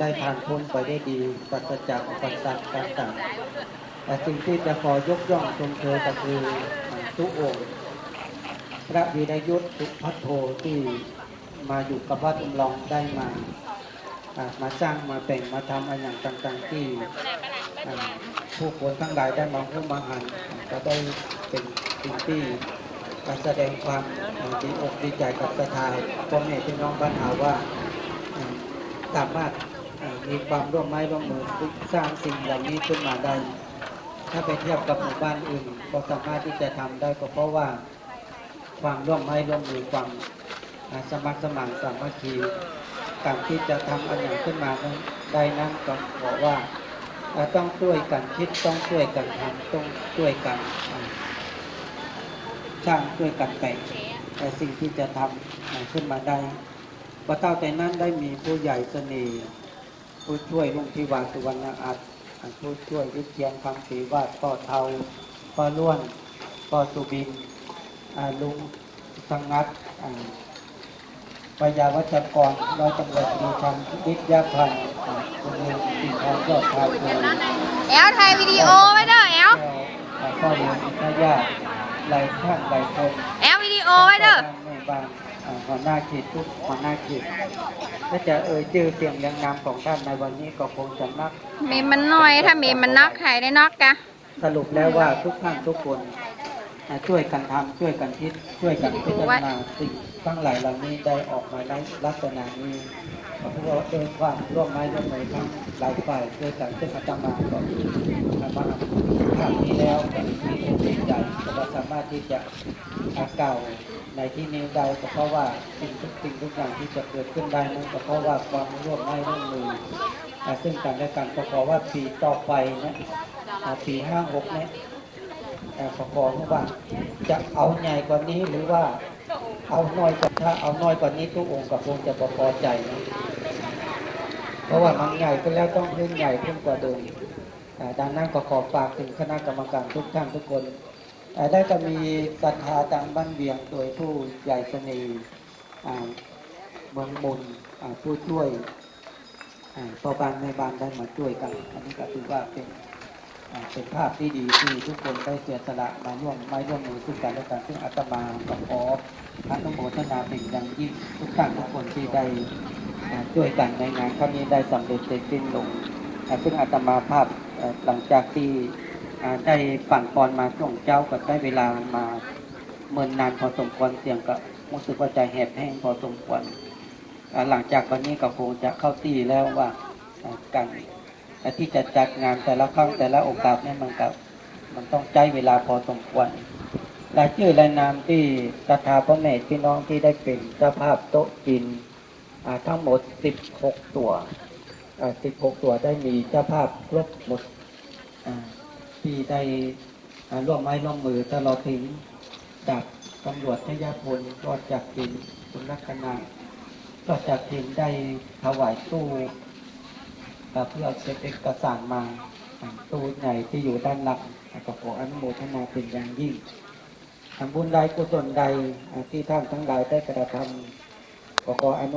ได้ผ่านพ้นไปได้ดีปราจากอุปสรรคต่างๆแต่สิ่งที่จะขอยกย่องชมเชยก็คือทุกองค์พระวีรยุทธ์สุพัทโทที่มาอยู่กับวัดอุลองได้มามาสร้างมาแต่งมาทำอะไรอย่างต่างๆที่ผู้คนทั้งหลายได้มาพูดมาหันก็ได้เป็นสิ่งที่มาแสดงความดีอกดีใจกับศรัทธาพ่อแม่พี่น้องบ้านหาว่าสามารถ มีความร่วมไม้ร่วมมือสร้างสิ่งเหล่านี้ขึ้นมาได้ ถ้าไปเทียบกับหมู่บ้านอื่นก็สามารถที่จะทำได้ก็เพราะว่า ความร่วมไม้ร่วมมือความสมัครสมานสามัคคีการที่จะทำอันอย่งขึ้นมาได้นั้นก็บอกว่าต้องช่วยกันคิดต้องช่วยกันทำต้องช่วยกันสร้างช่วยกันแต่งแต่สิ่งที่จะทำขึ้นมาได้พระเต้าแต่นั้นได้มีผู้ใหญ่เสน่ห์ ผู้ช่วยลุงทิวาสุวรรณอัตอ่าผู้ช่วยวิเชียนคำศรีวาดพ่อเทาพ่อล้วนพ่อสุบินอ่าลุงสังงัดอ่าปยาวัชกรร้อยตำรวจตรีชันวิทยาพันธ์อ่าคุณลุงสีทองยอดชายภูมิแอลถ่ายวิดีโอไว้เด้อแอลแก้วอ่าพ่อเลี้ยงพระญาติหลายท่านหลายคนแอลวิดีโอไว้เด้อแม่บ้านอ่า หัวหน้าเขตทุกหัวหน้าเขตถ้าจะเอ่ยชื่อเสียงเรียงนามของท่านในวันนี้ก็คงจะนักเมมมันน้อยถ้าเมมมันนักใครได้นักกะสรุปแล้วว่าทุกท่านทุกคนอ่าช่วยกันทำช่วยกันคิดช่วยกันพิจารณาสิ่งทั้งหลายเหล่านี้ได้ออกมาในลักษณะนี้เพราะว่าเองความร่วมไม้ร่วมมือทั้งหลายฝ่ายช่วยกันซึ่งอาตมาก็มาทำนี้แล้วก็มีอกมีใจก็สามารถที่จะอาเก่าว ในที่นี้ได้ก็เพราะว่าสิ่งทุกสิ่งทุกอย่างที่จะเกิดขึ้นได้นั้นก็เพราะว่าความร่วมไม้ร่วมมืออ่ซึ่งกันและกันก็ขอว่าปีต่อไปนะปีห้าหกเนี่ยอ่ขอขอว่าจะเอาใหญ่กว่านี้หรือว่าเอาน้อยกว่าถ้าเอาน้อยกว่านี้ทุกองค์ก็คงจะพอใจนะเพราะว่ามันใหญ่ขึ้นแล้วต้องเพิ่มใหญ่ขึ้นกว่าเดิมอ่ดังนั้นก็ขอฝากถึงคณะกรรมการทุกท่านทุกคน ได้จะมีศรัทธาทางบ้านเวียงโดยผู้ใหญ่เสน่ห์เมืองมนผู้ช่วยอ่าพ่อบ้านแม่บ้านได้มาช่วยกัน อันนี้ก็ถือว่าเป็นเป็นภาพที่ดีที่ทุกคนได้เสียสละมาร่วมไม้ร่วมมือซึ่งกันและกันซึ่งอาตมาก็ขออนุโมทนาเป็นอย่างยิ่งทุกท่านทุกคนที่ได้ช่วยกันในงานครั้งนี้ได้สำเร็จเสร็จสิ้นลงซึ่งอาตมาภาพหลังจากที่ ได้ปั่นปอนมาช่วงเจ้าก็ได้เวลามาเมินนานพอสมควรเสียงก็รู้สึกว่าใจแหบแห้งพอสมควรหลังจากวันนี้ก็คงจะเข้าที่แล้วว่าการที่จะจัดงานแต่ละครั้งแต่ละโอกาสเนี่ยมันกับมันต้องใช้เวลาพอสมควรรายชื่อรายนามที่ศรัทธาพระเมตพี่น้องที่ได้เป็นเจ้าภาพโต๊ะจีนทั้งหมด 16 ตัว 16 ตัวได้มีเจ้าภาพครบหมด ที่ได้ร่วมไม้ร่วมมือตลอดถึงจากตำรวจชยพลก็จากทีมคุณลักษณะก็จากทีมได้ถวายตู้เพื่อเช็คเอกสารมาตู้ใหญ่ที่อยู่ด้านหลังก็ขออนุโมทนาเป็นอย่างยิ่งทำบุญใดกุศลใดที่ท่านทั้งหลายได้กระทำก็ขออนุ